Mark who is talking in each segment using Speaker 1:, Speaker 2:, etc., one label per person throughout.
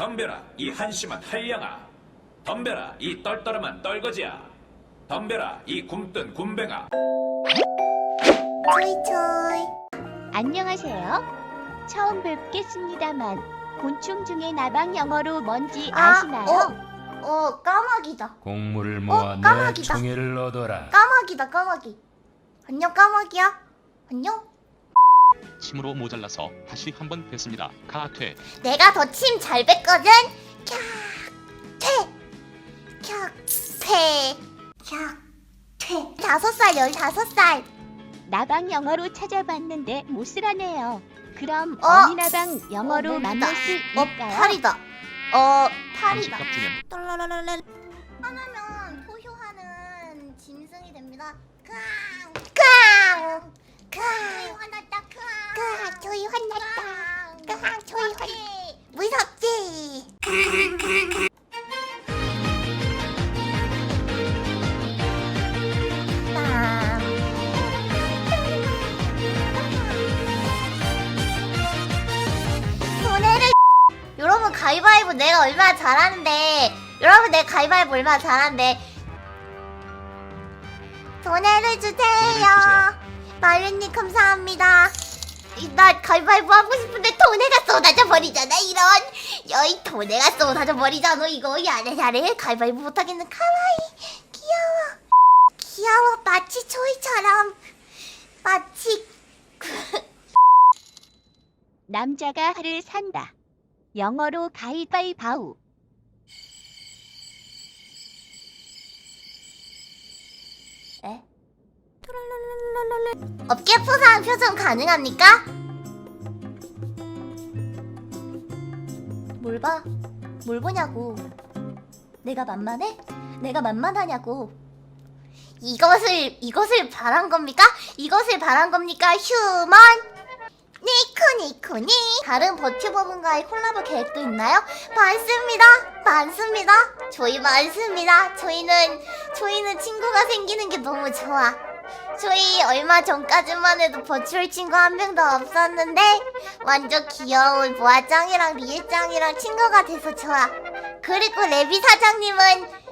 Speaker 1: 덤벼라 이 한심한 한량아. 덤벼라 이 떨떠름한 떨거지야. 덤벼라 이 굼뜬 굼뱅아.
Speaker 2: 초이초이.
Speaker 3: 안녕하세요. 처음 뵙겠습니다만 곤충 중에 나방 영어로 뭔지
Speaker 2: 아,
Speaker 3: 아시나요?
Speaker 2: 어, 어 까마귀다.
Speaker 4: 곡물을 모아 내
Speaker 2: 까마귀다.
Speaker 4: 총애를 얻어라.
Speaker 2: 까마귀다 까마귀. 안녕 까마귀야. 안녕
Speaker 5: 침으로 모자라서 다시 한번 뵀습니다. 가퇴.
Speaker 2: 내가 더 침 잘 뱉거든 캬퇴 캬퇴 캬퇴 다섯 살 열다섯 살
Speaker 3: 나방 영어로 찾아봤는데 못 쓰라네요. 그럼
Speaker 2: 어?
Speaker 3: 어미 나방 영어로
Speaker 2: 어,
Speaker 3: 만날 수
Speaker 2: 어
Speaker 3: 있을까요?
Speaker 2: 팔이다 어 팔이다
Speaker 5: 중엔
Speaker 2: 떨라라라라. 하나면 포효하는 짐승이 됩니다. 캉! 캉! 캉! 조이 화났다. 캉! 캉! 조이 화났다. 캉! 조이 화 무섭지? 빰. 손해를 여러분 가위바위보 내가 얼마나 잘하는데 여러분 내가 가위바위보 얼마나 잘하는데 돈을 주세요
Speaker 5: 주세요.
Speaker 2: 마윤님 감사합니다. 이, 나 가위바위보 하고 싶은데 돈에가 쏟아져 버리잖아 이런. 여이 돈에가 쏟아져 버리잖아 이거. 야래 야래 가위바위보 못하겠는 카와이. 귀여워. 귀여워 마치 초이처럼. 마치
Speaker 3: 남자가 하를 산다. 영어로 가이바이바우.
Speaker 2: 에? 업계 포상 표정 가능합니까? 뭘 봐? 뭘 보냐고? 내가 만만해? 내가 만만하냐고? 이것을 이것을 바란 겁니까? 이것을 바란 겁니까? 휴먼 니코니코니 다른 버튜버분과의 콜라보 계획도 있나요? 많습니다 많습니다 저희 많습니다 저희는 저희는 친구가 생기는 게 너무 좋아 저희 얼마 전까지만 해도 버추얼 친구 한 명도 없었는데 완전 귀여운 보아짱이랑 리에짱이랑 친구가 돼서 좋아 그리고 레비 사장님은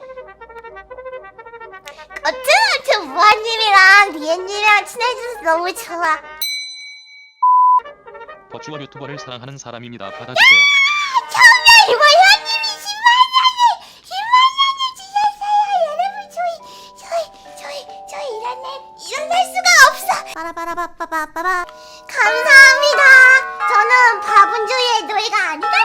Speaker 2: 어쩌면 보아님이랑 리에님이랑 친해져서 너무 좋아
Speaker 5: 버추얼 유튜버를 사랑하는 사람입니다. 받아주세요.
Speaker 2: 정말 보 저희 일어날 수가 없어. 빠라바라바빠바빠바. 감사합니다. 저는 바분주의 노예가 아니라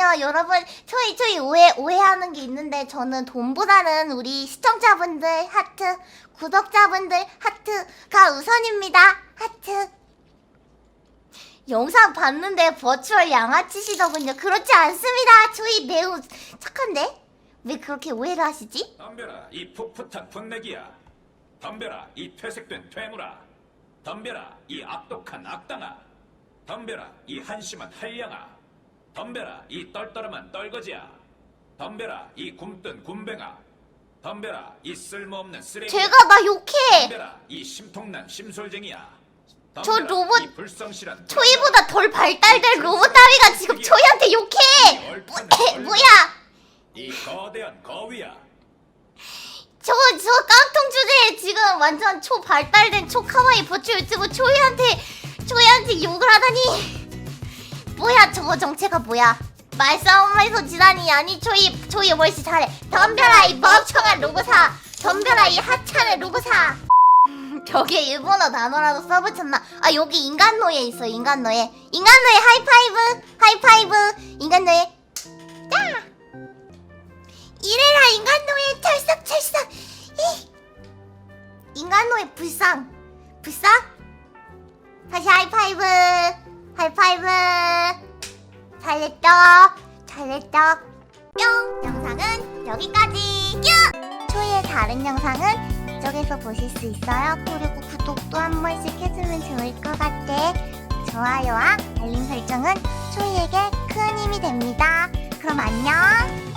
Speaker 2: 아니요 여러분 저희 저희 오해 오해하는 게 있는데 저는 돈보다는 우리 시청자분들 하트 구독자분들 하트가 우선입니다. 하트. 영상 봤는데 버추얼 양아치시더군요. 그렇지 않습니다. 저희 매우 착한데? 왜 그렇게 오해를 하시지?
Speaker 1: 덤벼라 이 풋풋한 풋내기야. 덤벼라 이 퇴색된 퇴물아 덤벼라 이 악독한 악당아. 덤벼라 이 한심한 한량아 덤벼라 이 떨떠름한 떨거지야. 덤벼라 이 굼뜬 굼뱅아. 덤벼라 이 쓸모없는 쓰레기.
Speaker 2: 제가 나 욕해.
Speaker 1: 덤벼라 이 심통난 심솔쟁이야.
Speaker 2: 저
Speaker 1: 덤벼라,
Speaker 2: 로봇
Speaker 1: 이 불성실한
Speaker 2: 초이보다 덜 발달된 로봇 따위가 지금 초이한테 욕해. 뭐, 에, 뭐야?
Speaker 1: 이 거대한 거위야.
Speaker 2: 저, 저 깡통 주제에 지금 완전 초 발달된 초 카와이 버추 유튜브 초이한테, 초이한테 욕을 하다니. 뭐야, 저거 정체가 뭐야? 말싸움에서 지다니, 아니, 초이, 초이 월씨 잘해. 덤벼라, 이 멍청한 로고사. 덤벼라, 이 하찮은 로고사. 저게 일본어 단어라도 써붙였나? 아, 여기 인간노예 있어, 인간노예. 인간노예 하이파이브, 하이파이브, 인간노예. 야! 이래라 인간노예 철썩철썩 이 인간노예 불쌍 불쌍 다시 하이파이브 하이파이브. 잘했죠? 잘했죠? 뿅! 영상은 여기까지. 뿅 초이의 다른 영상은 이쪽에서 보실 수 있어요. 그리고 구독도 한 번씩 해주면 좋을 것 같아. 좋아요와 알림 설정은 초이에게 큰 힘이 됩니다. 그럼 안녕.